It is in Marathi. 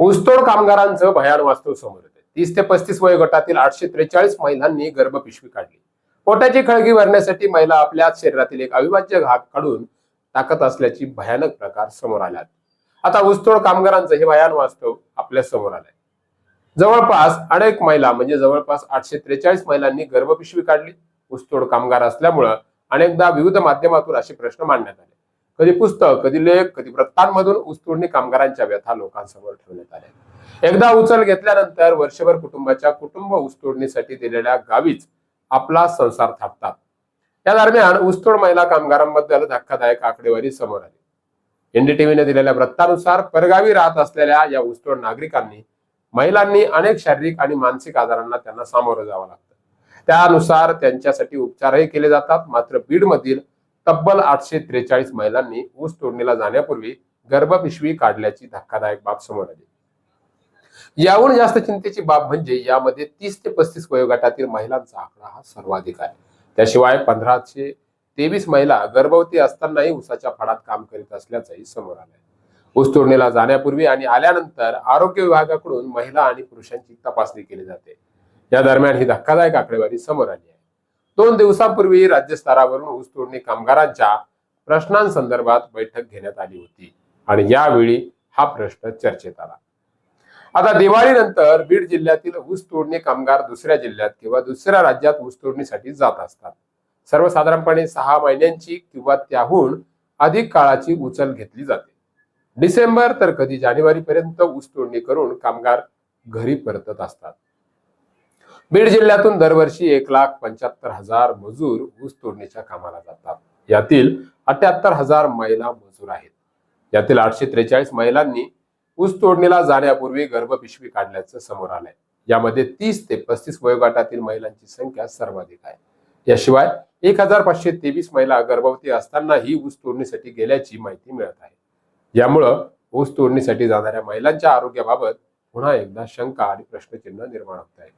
ऊसतोड कामगारांचं भयान वास्तव समोर येते तीस ते पस्तीस वयोगटातील आठशे त्रेचाळीस महिलांनी गर्भपिशवी काढली. पोटाची खळगी भरण्यासाठी महिला आपल्या शरीरातील एक अविभाज्य भाग काढून टाकत असल्याची भयानक प्रकार समोर आल्यात. आता ऊसतोड कामगारांचं हे भयान वास्तव आपल्यासमोर आलंय. जवळपास अनेक महिला म्हणजे जवळपास आठशे त्रेचाळीस महिलांनी गर्भपिशवी काढली. ऊसतोड कामगार असल्यामुळं अनेकदा विविध माध्यमातून असे प्रश्न मांडण्यात आले. कधी पुस्तक कधी लेख कधी वृत्तांमधून ऊसतोडणी कामगारांच्या व्यथा लोकांसमोर ठेवण्यात आल्या. एकदा उचल घेतल्यानंतर वर्षभर कुटुंबाच्या कुटुंब ऊसतोडणीसाठी दिलेल्या गावीच आपला संसार थापतात या दरम्यान ऊसतोड महिला कामगारांबद्दल धक्कादायक आकडेवारी समोर आली. एनडीटीव्हीने दिलेल्या वृत्तानुसार परगावी राहत असलेल्या या ऊसतोड नागरिकांनी महिलांनी अनेक शारीरिक आणि मानसिक आजारांना त्यांना सामोरं जावं लागतं. त्यानुसार त्यांच्यासाठी उपचारही केले जातात मात्र बीडमधील तब्बल आठशे त्रेचाळीस महिलांनी ऊस तोडणीला जाण्यापूर्वी गर्भपिशवी काढल्याची धक्कादायक बाब समोर आली. याहून जास्त चिंतेची बाब म्हणजे यामध्ये तीस ते पस्तीस वयोगटातील महिलांचा आकडा हा सर्वाधिक आहे. त्याशिवाय पंधराशे तेवीस महिला गर्भवती असतानाही ऊसाच्या फडात काम करीत असल्याचंही समोर आलंय. ऊस तोडणीला जाण्यापूर्वी आणि आल्यानंतर आरोग्य विभागाकडून महिला आणि पुरुषांची तपासणी केली जाते. या दरम्यान ही धक्कादायक आकडेवारी समोर आली दोन दिवसांपूर्वी राज्यस्तरावरून ऊसतोडणी कामगारांच्या प्रश्नांसंदर्भात बैठक घेण्यात आली होती आणि यावेळी हा प्रश्न चर्चेत आला. आता दिवाळीनंतर बीड जिल्ह्यातील ऊस तोडणी कामगार दुसऱ्या जिल्ह्यात किंवा दुसऱ्या राज्यात ऊस तोडणीसाठी जात असतात. सर्वसाधारणपणे सहा महिन्यांची किंवा त्याहून अधिक काळाची उचल घेतली जाते. डिसेंबर तर कधी जानेवारी पर्यंत ऊस तोडणी करून कामगार घरी परतत असतात. बीड जिल्ह्यातून दरवर्षी एक लाख पंच्याहत्तर हजार मजूर ऊस तोडणीच्या कामाला जातात. यातील अठ्याहत्तर हजार महिला मजूर आहेत. यातील आठशे त्रेचाळीस महिलांनी ऊस तोडणीला जाण्यापूर्वी गर्भपिशवी काढल्याचं समोर आलंय. यामध्ये तीस ते पस्तीस वयोगटातील महिलांची संख्या सर्वाधिक आहे. याशिवाय एक हजार पाचशे तेवीस महिला गर्भवती असतानाही ऊस तोडणीसाठी गेल्याची माहिती मिळत आहे. यामुळं ऊस तोडणीसाठी जाणाऱ्या महिलांच्या आरोग्याबाबत पुन्हा एकदा शंका आणि प्रश्नचिन्ह निर्माण होत आहे.